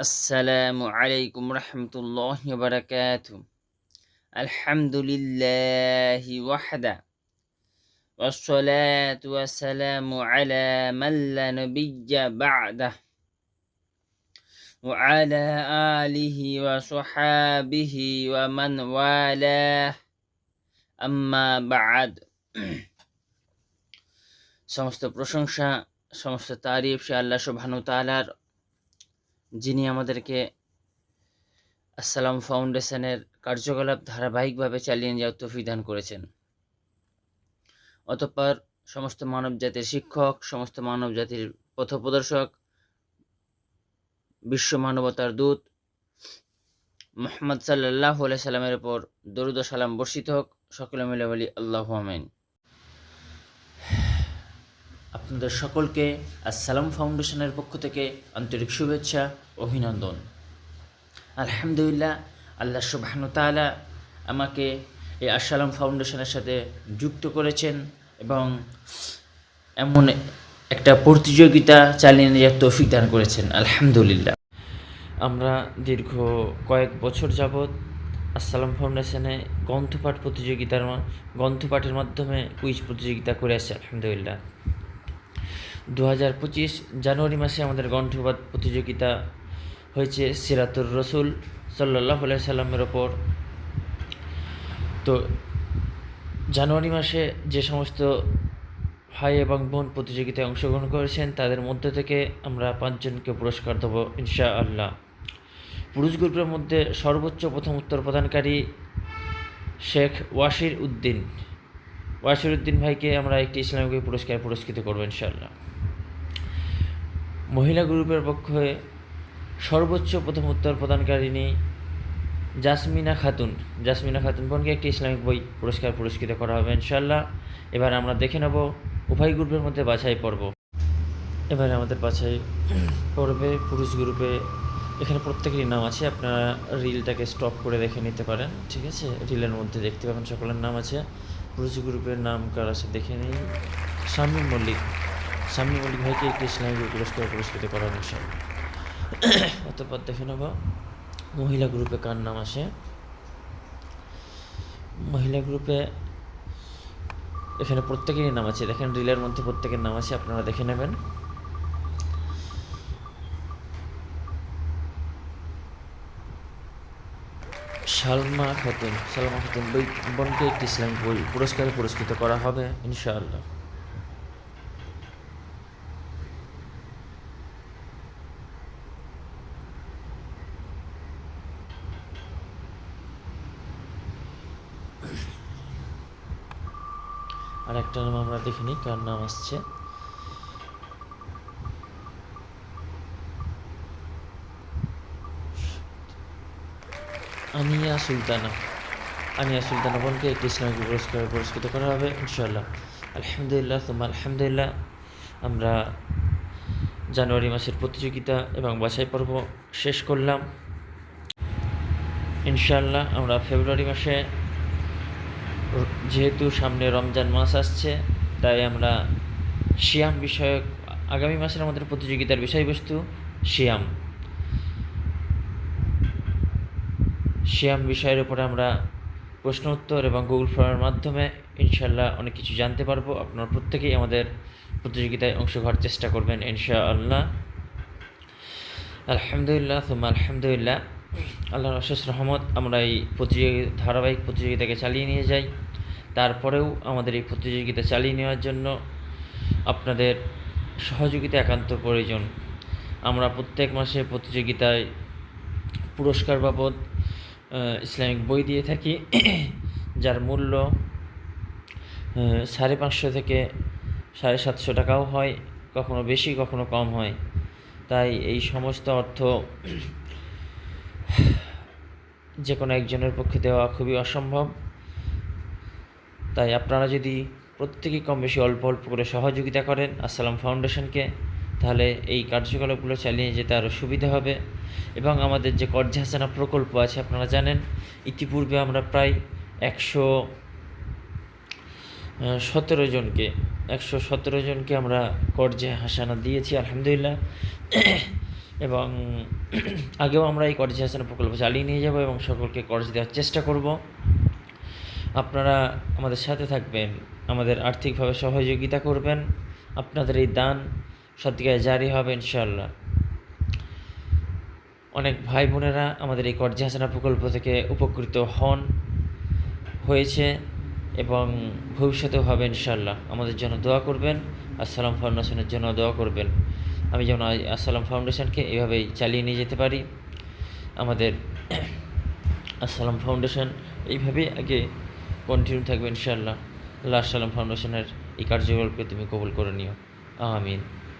السلام عليكم ورحمة الله وبركاته الحمد لله وحده والصلاة والسلام على من لا نبي بعده وعلى آله وصحابه ومن والاه أما بعد সমস্ত প্রশংসা সমস্ত তারিফ সে আল্লাহ সুবহানু তাআলার যিনি আমাদেরকে আসসালাম ফাউন্ডেশনের কার্যকলাপ ধারাবাহিকভাবে চালিয়ে যাওয়ার তৌফিক দান করেছেন। অতঃপর সমস্ত মানব জাতির শিক্ষক, সমস্ত মানব জাতির পথপ্রদর্শক, বিশ্ব মানবতার দূত মোহাম্মদ সাল্লাহ সাল্লামের ওপর দরুদ সালাম বর্ষিত হোক। সকলে মিলে বলি আল্লাহ আমিন। আপনাদের সকলকে আসসালাম ফাউন্ডেশনের পক্ষ থেকে আন্তরিক শুভেচ্ছা অভিনন্দন। আলহামদুলিল্লাহ, আল্লাহ সুবাহন তালা আমাকে এই আসসালাম ফাউন্ডেশনের সাথে যুক্ত করেছেন এবং এমন একটা প্রতিযোগিতা চালিয়ে নিয়ে তৌফিক দান করেছেন। আলহামদুলিল্লাহ। আমরা দীর্ঘ কয়েক বছর যাবৎ আসসালাম ফাউন্ডেশনে গ্রন্থপাঠ প্রতিযোগিতার গ্রন্থপাঠের মাধ্যমে কুইজ প্রতিযোগিতা করে আসছে, আলহামদুলিল্লাহ। দু হাজার পঁচিশ জানুয়ারি মাসে আমাদের গ্রন্থপাঠ প্রতিযোগিতা হয়েছে সিরাতুর রসুল সাল্লাহ সাল্লামের ওপর। তো জানুয়ারি মাসে যে সমস্ত ভাই এবং বোন প্রতিযোগিতায় অংশগ্রহণ করেছেন, তাদের মধ্যে থেকে আমরা পাঁচজনকে পুরস্কার দেবো ইনশা আল্লাহ পুরুষ গ্রুপের মধ্যে সর্বোচ্চ প্রথম উত্তর প্রদানকারী শেখ ওয়াসির উদ্দিন। ওয়াসির উদ্দিন ভাইকে আমরা একটি ইসলামিক পুরস্কার পুরস্কৃত করব ইনশাল্লাহ মহিলা গ্রুপের পক্ষে সর্বোচ্চ প্রথম উত্তর প্রদানকারিণী জাসমিনা খাতুন। জাসমিনা খাতুন বোনকে একটি ইসলামিক বই পুরস্কার পুরস্কৃত করা হবে ইনশাল্লাহ এবার আমরা দেখে নেব উভয় গ্রুপের মধ্যে বাছাই পর্ব। এবার আমাদের বাছাই পর্বে পুরুষ গ্রুপে এখানে প্রত্যেকেরই নাম আছে, আপনারা রিলটাকে স্টপ করে দেখে নিতে পারেন, ঠিক আছে? রিলের মধ্যে দেখতে পাবেন সকলের নাম আছে। পুরুষ গ্রুপের নাম কার আছে দেখে নিই শামীম মল্লিক। শামীম মল্লিক ভাইকে একটি ইসলামিক পুরস্কার পুরস্কৃত করা হবে অতঃপর দেখে নেব, মহিলা গ্রুপে কার নাম আসে মহিলা গ্রুপে এখানে প্রত্যেকেরই নাম আছে, দেখেন রিলের মধ্যে প্রত্যেকের নাম আছে, আপনারা দেখে নেবেন। সালমা খাতুন সালমা খাতুন বই, বোনকে একটি ইসলামিক বই পুরস্কারে পুরস্কৃত করা হবে, ইনশাআল্লাহ। আর একটা নাম আমরা দেখে নিই, কার নাম আসছে? আনিয়া সুলতানা আনিয়া সুলতানা বোনকে একটি ইসলামিক পুরস্কার পুরস্কৃত করা হবে, ইনশাআল্লাহ। আলহামদুলিল্লাহ তোমার আলহামদুলিল্লাহ। আমরা জানুয়ারি মাসের প্রতিযোগিতা এবং বাছাই পর্ব শেষ করলাম। ইনশাআল্লাহ, আমরা ফেব্রুয়ারি মাসে যেহেতু সামনে রমজান মাস আসছে, তাই আমরা শিয়াম বিষয়ক আগামী মাসের আমাদের প্রতিযোগিতার বিষয়বস্তু শিয়াম। শিয়াম বিষয়ের উপরে আমরা প্রশ্ন উত্তর এবং গুগল ফর্মের মাধ্যমে ইনশাল্লাহ অনেক কিছু জানতে পারব। আপনারা প্রত্যেকেই আমাদের প্রতিযোগিতায় অংশ হওয়ার চেষ্টা করবেন ইনশাআল্লাহ। আলহামদুলিল্লাহ তুমা আলহামদুলিল্লাহ। আল্লাহর অশেষ রহমত, আমরা এই প্রতিযোগী, ধারাবাহিক প্রতিযোগিতাকে চালিয়ে নিয়ে যাই। তারপরেও আমাদের এই প্রতিযোগিতা চালিয়ে নেওয়ার জন্য আপনাদের সহযোগিতা একান্ত প্রয়োজন। আমরা প্রত্যেক মাসে প্রতিযোগিতায় পুরস্কার বাবদ ইসলামিক বই দিয়ে থাকি, যার মূল্য সাড়ে পাঁচশো থেকে সাড়ে সাতশো টাকাও হয়, কখনো বেশি, কখনো কম হয়। তাই এই সমস্ত অর্থ যে কোনো একজনের পক্ষে দেওয়া খুবই অসম্ভব। তাই আপনারা যদি প্রত্যেকেই কম বেশি অল্প অল্প করে সহযোগিতা করেন, আসসালাম ফাউন্ডেশনকে তাহলে এই কার্যকলাপগুলো চালিয়ে যেতে আরও সুবিধা হবে। এবং আমাদের যে কর্জা হাসানা প্রকল্প আছে, আপনারা জানেন, ইতিপূর্বে আমরা প্রায় একশো সতেরো জনকে, একশো সতেরো জনকে আমরা কর্জে হাসানা দিয়েছি, আলহামদুলিল্লাহ। এবং আগেও আমরা এই কর্জ হাসানা প্রকল্প চালিয়ে নিয়ে যাব এবং সকলকে কর্জ দেওয়ার চেষ্টা করব। আপনারা আমাদের সাথে থাকবেন, আমাদের আর্থিকভাবে সহযোগিতা করবেন, আপনাদের এই দান সত্যিকারে জারি হবে ইনশাল্লাহ অনেক ভাই বোনেরা আমাদের এই কর্জি হাসানা প্রকল্প থেকে উপকৃত হন, হয়েছে এবং ভবিষ্যতেও হবে ইনশাল্লাহ আমাদের জন্য দোয়া করবেন, আসসালাম ফাউন্ডেশনের জন্য দোয়া করবেন। আমি যেমন আসসালাম ফাউন্ডেশনকে এভাবেই চালিয়ে নিয়ে যেতে পারি। আমাদের আসসালাম ফাউন্ডেশন এইভাবেই আগে কন্টিনিউ থাকবে ইনশাল্লাহ আল্লাহ আসসালাম ফাউন্ডেশনের এই কার্যকলাপকে তুমি কবুল করে নিও। আমিন।